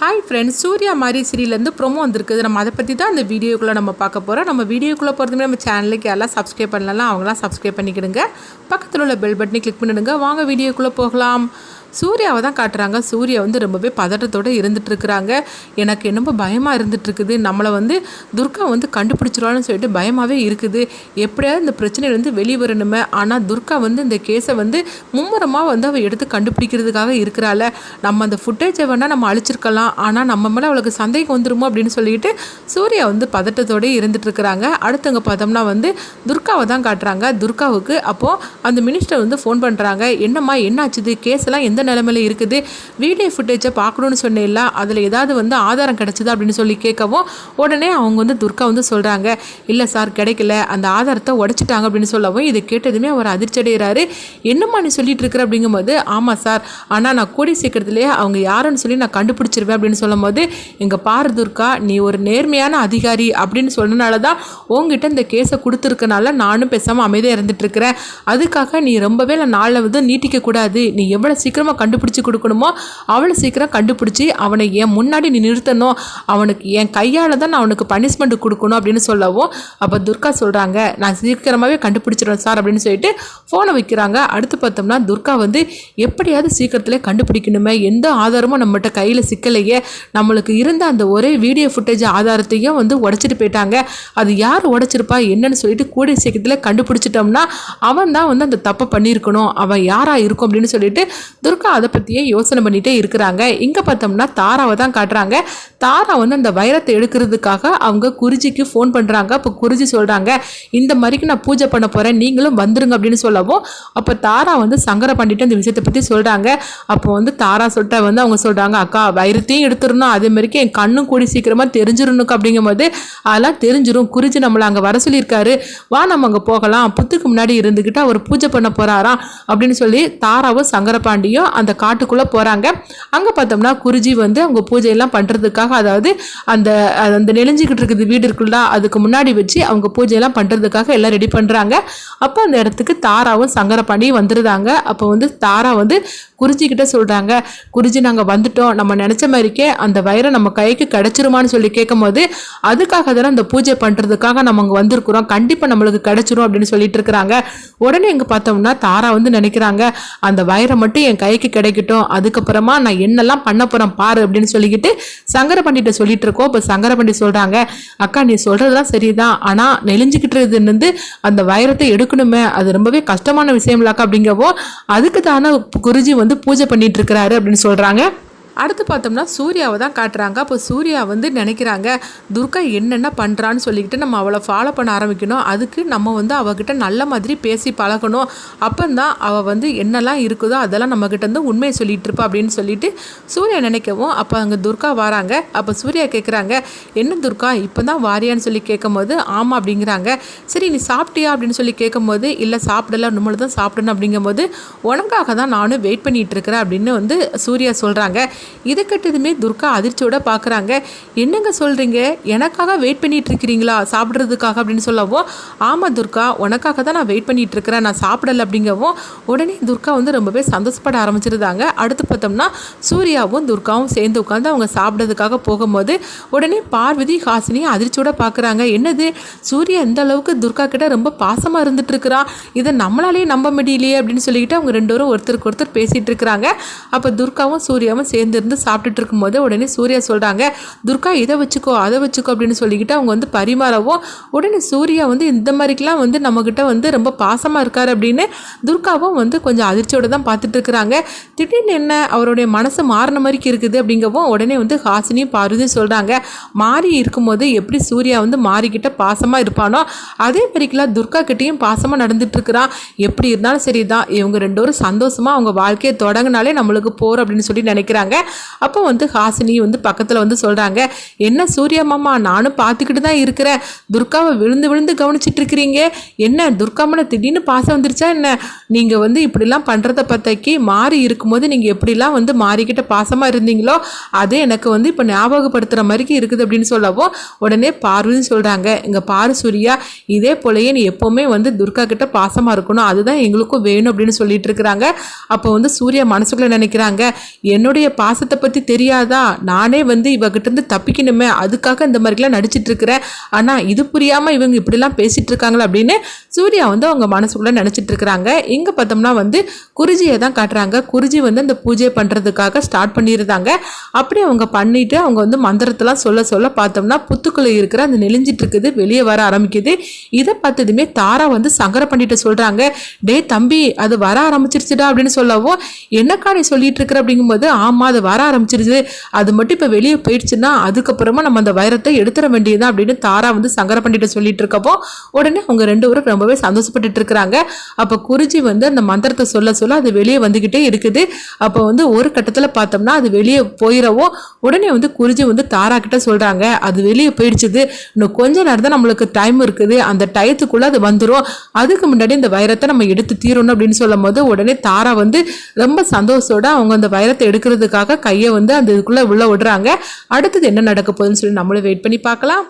Hi friends Surya மாதிரி சீரியல்லேருந்து promo வந்திருக்குது. நம்ம அதை பற்றி தான் அந்த வீடியோக்குள்ளே நம்ம பார்க்க போகிறோம் நம்ம வீடியோக்குள்ளே போகிறதுமே நம்ம சேனலுக்கு எல்லாம் சப்ஸ்கிரைப் பண்ணலாம் அவங்களாம் சப்ஸ்கிரைப் பண்ணிக்கிடுங்க. பக்கத்தில் உள்ள பெல் பட்டனை கிளிக் பண்ணிவிடுங்க வாங்க வீடியோக்குள்ளே போகலாம். சூர்யாவை தான் காட்டுறாங்க. சூர்யா வந்து ரொம்பவே பதட்டத்தோடு இருந்துட்டு இருக்கிறாங்க எனக்கு என்னமோ பயமாக இருந்துட்டு இருக்குது நம்மளை வந்து துர்கா வந்து கண்டுபிடிச்சிருவான்னு சொல்லிட்டு பயமாகவே இருக்குது. எப்படியாவது இந்த பிரச்சனையிலேருந்து வெளியே வரணுமே. ஆனால் துர்கா வந்து இந்த கேஸை வந்து மும்முரமாக வந்து அவள் எடுத்து கண்டுபிடிக்கிறதுக்காக இருக்கிறாள். நம்ம அந்த ஃபுட்டேஜை வேணால் நம்ம அழிச்சிருக்கலாம். ஆனால் நம்ம மேலே அவளுக்கு சந்தேகம் வந்துருமோ அப்படின்னு சொல்லிட்டு சூர்யா வந்து பதட்டத்தோடே இருந்துட்டுருக்குறாங்க. அடுத்தவங்க பார்த்தோம்னா வந்து துர்காவை தான் காட்டுறாங்க. துர்காவுக்கு அப்போது அந்த மினிஸ்டர் வந்து ஃபோன் பண்ணுறாங்க என்னம்மா என்னாச்சுது கேஸ்லாம் எந்த எந்த நிலமையில இருக்குது? வீடியோ ஃபுட்டேஜை பார்க்கணுன்னு சொன்னேன்ல அதில் ஏதாவது வந்து ஆதாரம் கிடச்சிதா அப்படின்னு சொல்லி கேட்கவும் உடனே அவங்க வந்து துர்கா வந்து சொல்கிறாங்க இல்லை சார் கிடைக்கல. அந்த ஆதாரத்தை உடைச்சிட்டாங்க அப்படின்னு சொல்லவும் இதை கேட்டதுமே அவர் அதிர்ச்சி அடைகிறாரு என்னம்மா நீ சொல்லிட்டு இருக்கிற? அப்படிங்கும்போது ஆமாம் சார் ஆனால் நான் கூடி சீக்கிரத்துலேயே அவங்க யாருன்னு சொல்லி நான் கண்டுபிடிச்சிருவேன் அப்படின்னு சொல்லும்போது எங்கள் பாரு துர்கா நீ ஒரு நேர்மையான அதிகாரி அப்படின்னு சொன்னனால தான் உங்ககிட்ட இந்த கேஸை கொடுத்துருக்கனால நானும் பேசாமல் அமைதியாக இருந்துட்டு இருக்கிறேன். அதுக்காக நீ ரொம்பவே நாளில் வந்து நீட்டிக்க கூடாது நீ எவ்வளோ சீக்கிரமாக கண்டுபிடிச்சி கொடுக்கணுமோ? அவ்வளோ சீக்கிரம் கண்டுபிடிச்சி அவனை என் முன்னாடி நீ நிறுத்தணும். அவனுக்கு என் கையால் தான் நான் அவனுக்கு பனிஷ்மெண்ட் கொடுக்கணும் அப்படின்னு சொல்லவும் அப்போ துர்கா சொல்கிறாங்க நான் சீக்கிரமாகவே கண்டுபிடிச்சிடுவேன் சார் அப்படின்னு சொல்லிட்டு ஃபோனை வைக்கிறாங்க. அடுத்து பார்த்தோம்னா துர்கா வந்து எப்படியாவது சீக்கிரத்தில் கண்டுபிடிக்கணுமே? எந்த ஆதாரமும் நம்மகிட்ட கையில் சிக்கலையே. நம்மளுக்கு இருந்த அந்த ஒரே வீடியோ ஃபுட்டேஜ் ஆதாரத்தையும் வந்து உடச்சிட்டு போயிட்டாங்க. அது யார் உடைச்சிருப்பா என்னன்னு சொல்லிட்டு கூடிய சீக்கிரத்தில் கண்டுபிடிச்சிட்டோம்னா அவன் தான் வந்து அந்த தப்பை பண்ணியிருக்கணும். அவன் யாராக இருக்கும் அப்படின்னு சொல்லிட்டு துர்கா அதை பற்றியே யோசனை பண்ணிகிட்டே இருக்கிறாங்க. இங்கே பார்த்தோம்னா தாராவை தான் காட்டுறாங்க. தாரா வந்து அந்த வைரத்தை எடுக்கிறதுக்காக அவங்க குருஜிக்கு ஃபோன் பண்ணுறாங்க அப்போ குருஜி சொல்கிறாங்க இந்த மாதிரிக்கு நான் பூஜை பண்ண போகிறேன் நீங்களும் வந்துருங்க அப்படின்னு சொல்லவும் அப்போ தாரா வந்து சங்கர பண்ணிட்டு அந்த விஷயத்தை பற்றி சொல்கிறாங்க அப்போ வந்து தாரா சொட்ட வந்து அவங்க சொல்கிறாங்க அக்கா வைரத்தையும் எடுத்துடணும். அதே மாதிரிக்கு என் கண்ணும் கூடி சீக்கிரமாக தெரிஞ்சிடணுக்கு அப்படிங்கும்போது அதெல்லாம் தெரிஞ்சிடும் குறிஞ்சி நம்மளை அங்கே வர சொல்லியிருக்காரு. வா நம்ம அங்கே போகலாம். புத்துக்கு முன்னாடி இருந்துக்கிட்டு அவர் பூஜை பண்ண போகிறாராம் அப்படின்னு சொல்லி தாராவும் சங்கரபாண்டியும் அந்த காட்டுக்குள்ளே போகிறாங்க அங்கே பார்த்தோம்னா குருஜி வந்து அவங்க பூஜையெல்லாம் பண்ணுறதுக்காக அதாவது அந்த அந்த நெளிஞ்சிக்கிட்டு இருக்குது வீடு இருக்குல்ல அதுக்கு முன்னாடி வச்சு அவங்க பூஜையெல்லாம் பண்ணுறதுக்காக எல்லாம் ரெடி பண்ணுறாங்க அப்போ அந்த இடத்துக்கு தாராவும் சங்கரபாண்டியும் வந்துருந்தாங்க அப்போ வந்து தாரா வந்து குருஜிக்கிட்ட சொல்கிறாங்க குருஜி நாங்கள் வந்துட்டோம் நம்ம நினச்ச மாதிரிக்கே அந்த வயரை நம்ம கைக்கு கிடச்சிருமான்னு சொல்லி கேட்கும்போது அதுக்காக தானே அந்த பூஜை பண்ணுறதுக்காக நம்ம அங்கே வந்திருக்கிறோம் கண்டிப்பாக நம்மளுக்கு கிடச்சிரும் அப்படின்னு சொல்லிட்டு இருக்கிறாங்க. உடனே இங்கே பார்த்தோம்னா தாரா வந்து நினைக்கிறாங்க அந்த வயரை மட்டும் என் கைக்கு கிடைக்கட்டும் அதுக்கப்புறமா நான் என்னெல்லாம் பண்ண போகிறேன் பாரு அப்படின்னு சொல்லிக்கிட்டு சங்கர பண்டிட்ட சொல்லிட்டு இருக்கோம். இப்போ சங்கர பண்டி சொல்கிறாங்க அக்கா நீ சொல்கிறதுலாம் சரிதான். ஆனால் நெளிஞ்சுக்கிட்டு அந்த வைரத்தை எடுக்கணுமே. அது ரொம்பவே கஷ்டமான விஷயம்லாக்கா அப்படிங்கவோ அதுக்கு தானே குருஜி வந்து பூஜை பண்ணிட்டு இருக்கிறாரு அப்படின்னு சொல்கிறாங்க அடுத்து பார்த்தோம்னா சூர்யாவை தான் காட்டுறாங்க. அப்போ சூர்யா வந்து நினைக்கிறாங்க துர்கா என்னென்ன பண்ணுறான்னு சொல்லிக்கிட்டு நம்ம அவளை ஃபாலோ பண்ண ஆரம்பிக்கணும். அதுக்கு நம்ம வந்து அவகிட்ட நல்ல மாதிரி பேசி பழகணும். அப்போ தான் அவள் வந்து என்னெல்லாம் இருக்குதோ அதெல்லாம் நம்மக்கிட்ட வந்து உண்மையை சொல்லிகிட்டு இருப்பா அப்படின்னு சொல்லிட்டு சூர்யா நினைக்கவும் அப்போ அங்கே துர்கா வராங்க. அப்போ சூர்யா கேட்குறாங்க என்ன துர்கா இப்போ தான் வாரியான்னு சொல்லி கேட்கும்போது ஆமாம் அப்படிங்கிறாங்க. சரி நீ சாப்பிட்டியா? அப்படின்னு சொல்லி கேட்கும்போது இல்லை சாப்பிடல நம்மள தான் சாப்பிடணும். அப்படிங்கும்போது உனக்காக தான் நானும் வெயிட் பண்ணிகிட்டு இருக்கிறேன் அப்படின்னு வந்து சூர்யா சொல்கிறாங்க இதை கட்டதுமே துர்கா அதிர்ச்சியோட பார்க்குறாங்க என்னங்க சொல்கிறீங்க எனக்காக வெயிட் பண்ணிட்டு இருக்கிறீங்களா சாப்பிட்றதுக்காக அப்படின்னு சொல்லவும் ஆமாம் துர்கா உனக்காக தான் நான் வெயிட் பண்ணிட்டு இருக்கிறேன் நான் சாப்பிடல அப்படிங்கவும் உடனே துர்கா வந்து ரொம்பவே சந்தோஷப்பட ஆரம்பிச்சிருந்தாங்க. அடுத்து பார்த்தோம்னா சூர்யாவும் துர்காவும் சேர்ந்து உட்காந்து அவங்க சாப்பிட்றதுக்காக போகும்போது உடனே பார்வதி ஹாசினியும் அதிர்ச்சியோட பார்க்குறாங்க என்னது? சூர்யா இந்த அளவுக்கு துர்கா கிட்ட ரொம்ப பாசமாக இருந்துட்டு இருக்கிறான் இதை நம்மளாலேயே நம்ப முடியலையே அப்படின்னு சொல்லிக்கிட்டு அவங்க ரெண்டு பேரும் ஒருத்தருக்கு ஒருத்தர் பேசிகிட்டு இருக்கிறாங்க அப்போ துர்காவும் சூர்யாவும் சேர்ந்து எழுந்திருந்து சாப்பிட்டுட்டு இருக்கும்போது உடனே சூர்யா சொல்கிறாங்க துர்கா இதை வச்சுக்கோ அதை வச்சுக்கோ அப்படின்னு சொல்லிக்கிட்டு அவங்க வந்து பரிமாறவும் உடனே சூர்யா வந்து இந்த மாதிரிக்கெலாம் வந்து நம்மக்கிட்ட வந்து ரொம்ப பாசமாக இருக்கார் அப்படின்னு துர்காவும் வந்து கொஞ்சம் அதிர்ச்சியோடு தான் பார்த்துட்டு இருக்கிறாங்க. திடீர்னு என்ன அவருடைய மனசு மாறின மாதிரிக்கு இருக்குது அப்படிங்கவும் உடனே வந்து ஹாசினியும் பார்வதியும் சொல்கிறாங்க மாறி இருக்கும்போது எப்படி சூர்யா வந்து மாறிக்கிட்ட பாசமாக இருப்பானோ அதே மாதிரிக்கெல்லாம் துர்கா கிட்டேயும் பாசமாக நடந்துட்டுருக்கிறான் எப்படி இருந்தாலும் சரி தான் இவங்க ரெண்டு பேரும் சந்தோஷமாக அவங்க வாழ்க்கையை தொடங்கினாலே நம்மளுக்கு போகிறோம் அப்படின்னு சொல்லி நினைக்கிறாங்க. அப்போ வந்து ஹாசினி வந்து பக்கத்தில் வந்து சொல்கிறாங்க என்ன சூர்யா மாமா நானும் பார்த்துக்கிட்டு தான் இருக்கிறேன். துர்காவை விழுந்து விழுந்து கவனிச்சிட்டு இருக்கிறீங்க என்ன துர்காமனை திடீர்னு பாசம் வந்துருச்சா என்ன? நீங்கள் வந்து இப்படிலாம் பண்ணுறத பற்றக்கி மாறி இருக்கும்போது நீங்கள் எப்படிலாம் வந்து மாறிக்கிட்ட பாசமாக இருந்தீங்களோ அது எனக்கு வந்து இப்போ ஞாபகப்படுத்துகிற மாதிரிக்கு இருக்குது அப்படின்னு சொல்லவும் உடனே பார்வதின்னு சொல்கிறாங்க இங்கே பாரு சூர்யா இதே போலயே நீ எப்போவுமே வந்து துர்கா கிட்ட பாசமாக இருக்கணும். அதுதான் எங்களுக்கும் வேணும் அப்படின்னு சொல்லிட்டு இருக்கிறாங்க அப்போ வந்து சூர்யா மனசுக்குள்ளே நினைக்கிறாங்க என்னுடைய பா பாசத்தை பற்றி தெரியாதா? நானே வந்து இவகிட்டருந்து தப்பிக்கணுமே. அதுக்காக இந்த மாதிரிலாம் நடிச்சிட்டு இருக்கிறேன் ஆனால் இது புரியாமல் இவங்க இப்படிலாம் பேசிகிட்டு இருக்காங்களா அப்படின்னு சூர்யா வந்து அவங்க மனசுக்குள்ளே நினச்சிட்டு இருக்கிறாங்க இங்கே பார்த்தோம்னா வந்து குருஜியை தான் காட்டுறாங்க. குருஜி வந்து அந்த பூஜை பண்ணுறதுக்காக ஸ்டார்ட் பண்ணியிருந்தாங்க. அப்படி அவங்க பண்ணிட்டு அவங்க வந்து மந்திரத்தெல்லாம் சொல்ல சொல்ல பார்த்தோம்னா புத்துக்குள்ளே இருக்கிற அந்த நெளிஞ்சிட்டு இருக்குது வெளியே வர ஆரம்பிக்குது. இதை பார்த்ததுமே தாரா வந்து சங்கர பண்ணிட்டு சொல்கிறாங்க டே தம்பி அது வர ஆரம்பிச்சிருச்சுடா அப்படின்னு சொல்லவும் என்னக்கா நீ சொல்லிட்டு இருக்கிற அப்படிங்கும்போது ஆமாம் அது வர ஆரம்பிச்சிருச்சு. அது மட்டும் இப்போ வெளியே போயிடுச்சுன்னா அதுக்கப்புறமா நம்ம அந்த வைரத்தை எடுத்துட வேண்டியதுதான் அப்படின்னு தாரா வந்து சங்கர பண்ணிட்டு சொல்லிட்டு இருக்கப்போ உடனே அவங்க ரெண்டு பேரும் ரொம்பவே சந்தோஷப்பட்டுட்டு இருக்கிறாங்க. அப்போ குருஜி வந்து அந்த மந்திரத்தை சொல்ல சொல்ல அது வெளியே வந்துக்கிட்டே இருக்குது. அப்போ வந்து ஒரு கட்டத்தில் பார்த்தோம்னா அது வெளியே போயிடவும் உடனே வந்து குருஜி வந்து தாரா கிட்ட சொல்கிறாங்க அது வெளியே போயிடுச்சுது. இன்னும் கொஞ்ச நேரம் தான் நம்மளுக்கு டைம் இருக்குது. அந்த டயத்துக்குள்ளே அது வந்துடும் அதுக்கு முன்னாடி இந்த வைரத்தை நம்ம எடுத்து தீரணும் அப்படின்னு சொல்லும் போது உடனே தாரா வந்து ரொம்ப சந்தோஷத்தோட அவங்க அந்த வைரத்தை எடுக்கிறதுக்காக கையை வந்து அந்த இதுக்குள்ளே உள்ள விடுறாங்க. அடுத்தது என்ன நடக்க போகுதுன்னு சொல்லி நம்மளும் வெயிட் பண்ணி பார்க்கலாம்.